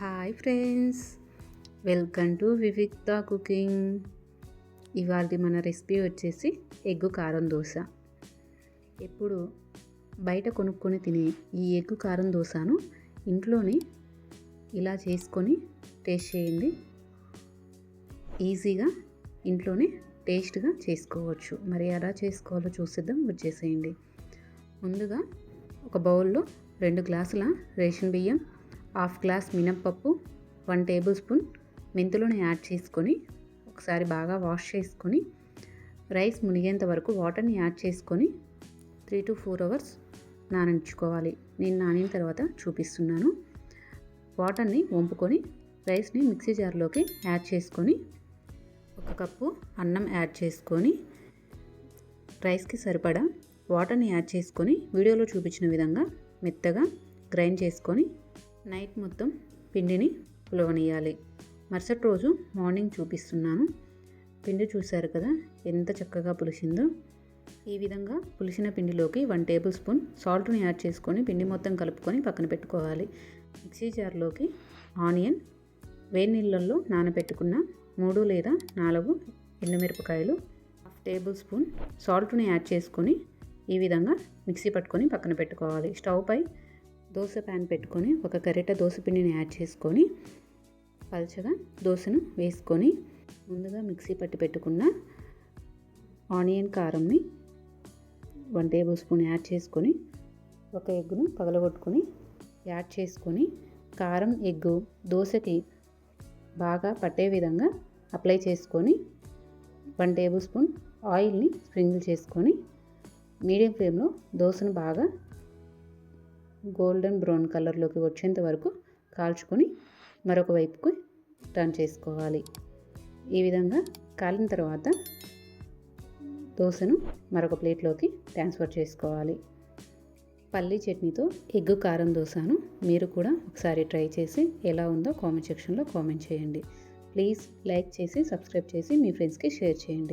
Hi friends welcome to Vivikta cooking ఇవాళ మన recipe వచ్చేసి ఎగ్గు కారం దోశ. ఎప్పుడు బయట కొనుక్కొని తినే ఈ ఎగ్గు కారం దోశను ఇంట్లోనే ఇలా చేసుకొని టేస్ట్ చేయండి. ఈజీగా ఇంట్లోనే టేస్ట్గా చేసుకోవచ్చు. మరి ఎలా చేసుకోవాలో చూసిద్దాం. వచ్చేసేయండి ముందుగా ఒక బౌల్లో రెండు గ్లాసుల రేషన్ బియ్యం హాఫ్ గ్లాస్ మినప్పప్పు వన్ టేబుల్ స్పూన్ మెంతులను యాడ్ చేసుకొని ఒకసారి బాగా వాష్ చేసుకొని రైస్ మునిగేంత వరకు వాటర్ని యాడ్ చేసుకొని త్రీ టు ఫోర్ అవర్స్ నానించుకోవాలి నేను నానిన తర్వాత చూపిస్తున్నాను. వాటర్ని వంపుకొని రైస్ని మిక్సీ జార్లోకి యాడ్ చేసుకొని ఒక కప్పు అన్నం యాడ్ చేసుకొని రైస్కి సరిపడా వాటర్ని యాడ్ చేసుకొని వీడియోలో చూపించిన విధంగా మెత్తగా గ్రైండ్ చేసుకొని నైట్ మొత్తం పిండిని పులవనియాలి మరుసటి రోజు మార్నింగ్ చూపిస్తున్నాను. పిండి చూశారు కదా ఎంత చక్కగా పులిసిందో. ఈ విధంగా పులిసిన పిండిలోకి వన్ టేబుల్ స్పూన్ సాల్ట్ని యాడ్ చేసుకొని పిండి మొత్తం కలుపుకొని పక్కన పెట్టుకోవాలి. మిక్సీ జార్లోకి ఆనియన్ వేడి నీళ్ళల్లో నానబెట్టుకున్న మూడు లేదా నాలుగు ఎండుమిరపకాయలు హాఫ్ టేబుల్ స్పూన్ సాల్ట్ని యాడ్ చేసుకొని ఈ విధంగా మిక్సీ పట్టుకొని పక్కన పెట్టుకోవాలి. స్టవ్ పై దోశ ప్యాన్ పెట్టుకొని ఒక గరిట దోశ పిండిని యాడ్ చేసుకొని పల్చగా దోశను వేసుకొని ముందుగా మిక్సీ పట్టి పెట్టుకున్న ఆనియన్ కారంని వన్ టేబుల్ స్పూన్ యాడ్ చేసుకొని ఒక ఎగ్గును పగలగొట్టుకొని యాడ్ చేసుకొని కారం ఎగ్గు దోశకి బాగా పట్టే విధంగా అప్లై చేసుకొని వన్ టేబుల్ స్పూన్ ఆయిల్ని స్ప్రింగిల్ చేసుకొని మీడియం ఫ్లేమ్లో దోశను బాగా గోల్డెన్ బ్రౌన్ కలర్లోకి వచ్చేంత వరకు కాల్చుకొని మరొక వైపుకు టర్న్ చేసుకోవాలి. ఈ విధంగా కాలిన తర్వాత దోశను మరొక ప్లేట్లోకి ట్రాన్స్ఫర్ చేసుకోవాలి. పల్లీ చట్నీతో ఎగ్గు కారం దోశను మీరు కూడా ఒకసారి ట్రై చేసి ఎలా ఉందో కామెంట్ సెక్షన్లో కామెంట్ చేయండి. ప్లీజ్ లైక్ చేసి సబ్స్క్రైబ్ చేసి మీ ఫ్రెండ్స్కి షేర్ చేయండి.